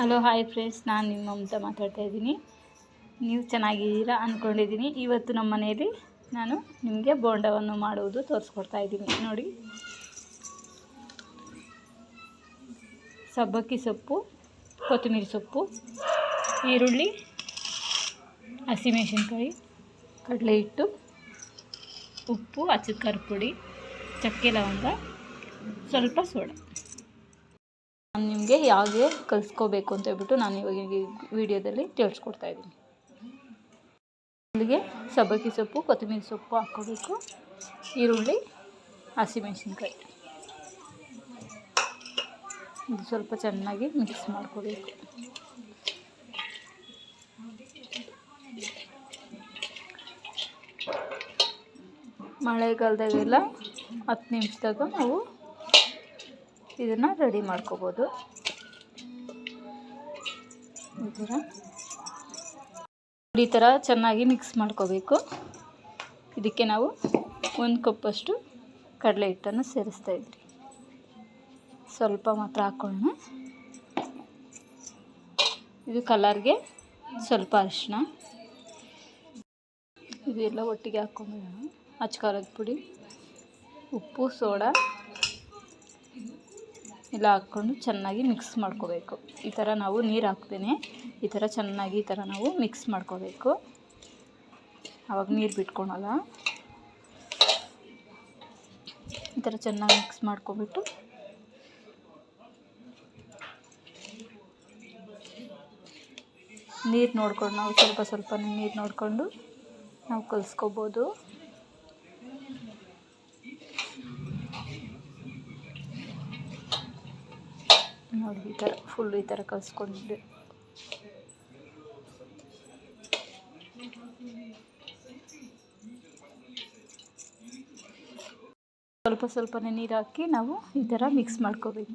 Hello, hi friends. ನಾನು ನಿಮ್ಮ ಮಮತಾ ಮಾತಾಡ್ತಾ ಇದ್ದೀನಿ. ನೀವು ಚೆನ್ನಾಗಿದ್ದೀರಾ ಅಂದ್ಕೊಂಡಿದ್ದೀನಿ ಇವತ್ತು ನಮ್ಮ ಮನೆಯಲ್ಲಿ ನಾನು ನಿಮಗೆ ಬೋಂಡವನ್ನು ಮಾಡುವುದು ತೋರಿಸ್ಕೊಡ್ತಾ ಇದ್ದೀನಿ. ನೋಡಿ. ಸಬ್ಬಕ್ಕಿ ಸೊಪ್ಪು, ಕೊತ್ತಂಬರಿ ಸೊಪ್ಪು, ಈರುಳ್ಳಿ, ಹಸಿಮೆಣಸಿನ್ಕಾಯಿ, ಕಡಲೆ ಹಿಟ್ಟು, ಉಪ್ಪು, ಹಚ್ಚದ ಕರ್ಪುಡಿ ಪುಡಿ ಚಕ್ಕೆ ಲವಂಗ, ಸ್ವಲ್ಪ ಸೋಡಾ. ನಿಮಗೆ ಹೇಗೆ ಕಲಿಸ್ಕೋಬೇಕು ಅಂತ ಹೇಳ್ಬಿಟ್ಟು ನಾನು ಇವಾಗ ವಿಡಿಯೋದಲ್ಲಿ ತಿಳಿಸ್ಕೊಡ್ತಾ ಇದ್ದೀನಿ. ಅಲ್ಲಿಗೆ ಸಬ್ಬಕ್ಕಿ ಸೊಪ್ಪು, ಕೊತ್ತಂಬರಿ ಸೊಪ್ಪು ಹಾಕ್ಕೋಬೇಕು. ಈರುಳ್ಳಿ, ಹಸಿಮೆಣಸಿನ್ಕಾಯಿ. ಇದು ಸ್ವಲ್ಪ ಚೆನ್ನಾಗಿ ಮಿಕ್ಸ್ ಮಾಡ್ಕೋಬೇಕು. ಮಳೆಗಾಲದಾಗೆಲ್ಲ ಹತ್ತು ನಿಮಿಷದಾಗ ನಾವು ಇದನ್ನು ರೆಡಿ ಮಾಡ್ಕೋಬೋದು. ಈ ಥರ ಚೆನ್ನಾಗಿ ಮಿಕ್ಸ್ ಮಾಡ್ಕೋಬೇಕು. ಇದಕ್ಕೆ ನಾವು ಒಂದು ಕಪ್ಪಷ್ಟು ಕಡಲೆ ಹಿಟ್ಟನ್ನು ಸೇರಿಸ್ತಾ ಇದ್ರಿ. ಸ್ವಲ್ಪ ಮಾತ್ರ ಹಾಕ್ಕೊಳ್ಳೋಣ ಇದು ಕಲರ್ಗೆ ಸ್ವಲ್ಪ ಅರಿಶಿನ ಇದೆಲ್ಲ ಒಟ್ಟಿಗೆ ಹಾಕ್ಕೊಂಬಿಡೋಣ ಅಚ್ಕಾರದ ಪುಡಿ, ಉಪ್ಪು, ಸೋಡಾ. ಎಲ್ಲ ಹಾಕ್ಕೊಂಡು ಚೆನ್ನಾಗಿ ಮಿಕ್ಸ್ ಮಾಡ್ಕೋಬೇಕು. ಈ ಥರ ನಾವು ನೀರು ಹಾಕ್ತೇನೆ. ಈ ಥರ ಚೆನ್ನಾಗಿ ಈ ಥರ ನಾವು ಮಿಕ್ಸ್ ಮಾಡ್ಕೋಬೇಕು. ಆವಾಗ ನೀರು ಬಿಟ್ಕೊಳಲ್ಲ. ಈ ಥರ ಚೆನ್ನಾಗಿ ಮಿಕ್ಸ್ ಮಾಡ್ಕೊಬಿಟ್ಟು ನೀರು ನೋಡ್ಕೊಂಡು ನಾವು ಸ್ವಲ್ಪ ಸ್ವಲ್ಪ ನೀರು ನೋಡಿಕೊಂಡು ನಾವು ಕಲಿಸ್ಕೋಬೋದು. ನೋಡಿ, ಈ ಥರ ಫುಲ್ ಈ ಥರ ಕಲಿಸ್ಕೊಂಡಿದ್ದೆ. ಸ್ವಲ್ಪ ಸ್ವಲ್ಪನೇ ನೀರು ಹಾಕಿ ನಾವು ಈ ಥರ ಮಿಕ್ಸ್ ಮಾಡ್ಕೋಬೇಕು.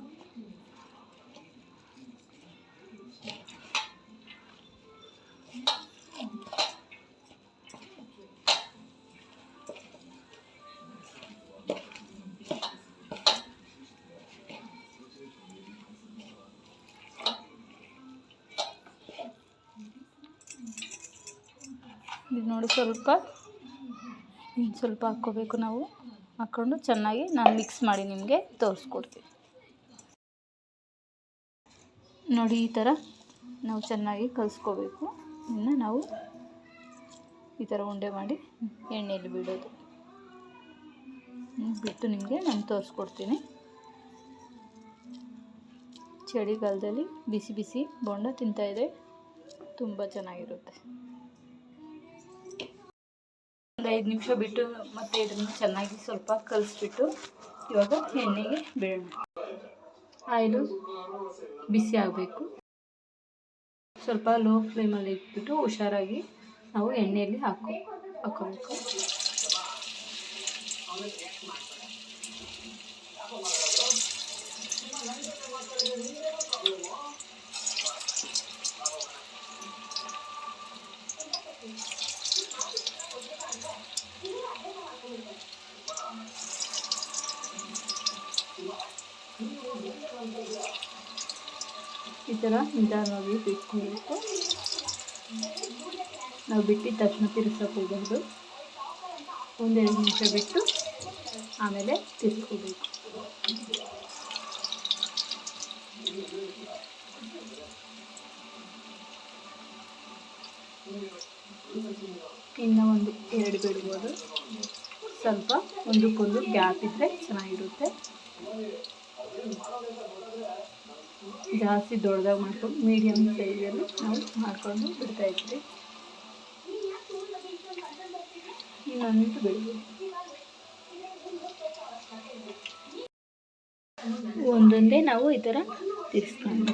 ಇದು ನೋಡಿ ಸ್ವಲ್ಪ. ಇನ್ನು ಸ್ವಲ್ಪ ಹಾಕ್ಕೋಬೇಕು ನಾವು. ಹಾಕ್ಕೊಂಡು ಚೆನ್ನಾಗಿ ನಾನು ಮಿಕ್ಸ್ ಮಾಡಿ ನಿಮಗೆ ತೋರಿಸ್ಕೊಡ್ತೀನಿ. ನೋಡಿ ಈ ಥರ ನಾವು ಚೆನ್ನಾಗಿ ಕಲಿಸ್ಕೋಬೇಕು. ಇನ್ನು ನಾವು ಈ ಥರ ಉಂಡೆ ಮಾಡಿ ಎಣ್ಣೆಯಲ್ಲಿ ಬಿಡೋದು. ಬಿಟ್ಟು ನಿಮಗೆ ನಾನು ತೋರಿಸ್ಕೊಡ್ತೀನಿ. ಚಳಿಗಾಲದಲ್ಲಿ ಬಿಸಿ ಬಿಸಿ ಬೋಂಡ ತಿಂತಾಯಿದೆ ತುಂಬ ಚೆನ್ನಾಗಿರುತ್ತೆ. ಒಂದು ಐದು ನಿಮಿಷ ಬಿಟ್ಟು ಮತ್ತೆ ಇದನ್ನು ಚೆನ್ನಾಗಿ ಸ್ವಲ್ಪ ಕಲಿಸ್ಬಿಟ್ಟು ಇವಾಗ ಎಣ್ಣೆಗೆ ಬಿಡೋಣ. ಆಯಿಲು ಬಿಸಿ ಆಗಬೇಕು. ಸ್ವಲ್ಪ ಲೋ ಫ್ಲೇಮಲ್ಲಿ ಇಟ್ಬಿಟ್ಟು ಹುಷಾರಾಗಿ ನಾವು ಎಣ್ಣೆಯಲ್ಲಿ ಹಾಕೋ, ಹಾಕೋಬೇಕು. ಈ ಥರ ನಿಧಾನವಾಗಿ ಬಿಟ್ಕೊಳ್ಬೇಕು ನಾವು ಬಿಟ್ಟಿದ ತಕ್ಷಣ ತಿರ್ಸೋಕೆ ಒಂದೆರಡು ನಿಮಿಷ ಬಿಟ್ಟು ಆಮೇಲೆ ತಿರ್ಸ್ಕೋಬೇಕು ಇನ್ನು ಒಂದು ಎರಡು ಬಿಡ್ಬೋದು. ಸ್ವಲ್ಪ ಒಂದಕ್ಕೊಂದು ಗ್ಯಾಪ್ ಇದ್ದರೆ ಚೆನ್ನಾಗಿರುತ್ತೆ. ಜಾಸ್ತಿ ದೊಡ್ಡದಾಗಿ ಮಾಡ್ಕೊಂಡು ಮೀಡಿಯಮ್ ಸೈಜಲ್ಲಿ ನಾವು ಮಾಡ್ಕೊಂಡು ಬಿಡ್ತಾ ಇದ್ವಿ. ಇನ್ನೊಂದು ಬೆಳಿಗ್ಗೆ ಒಂದೊಂದೇ ನಾವು ಈ ಥರ ತಿರ್ಸ್ಕೊಂಡು.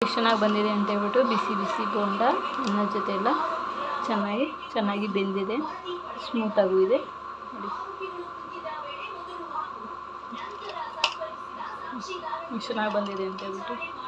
ಚೆನ್ನಾಗಿ ಬಂದಿದೆ ಅಂತ ಹೇಳ್ಬಿಟ್ಟು ಬಿಸಿ ಬಿಸಿ ಬೋಂಡ ಅನ್ನ ಜೊತೆ ಎಲ್ಲ ಚೆನ್ನಾಗಿ ಚೆನ್ನಾಗಿ ಬೆಂದಿದೆ. ಸ್ಮೂತಾಗೂ ಇದೆ. ಚೆನ್ನಾಗಿ ಬಂದಿದೆ ಅಂತ ಹೇಳ್ಬಿಟ್ಟು.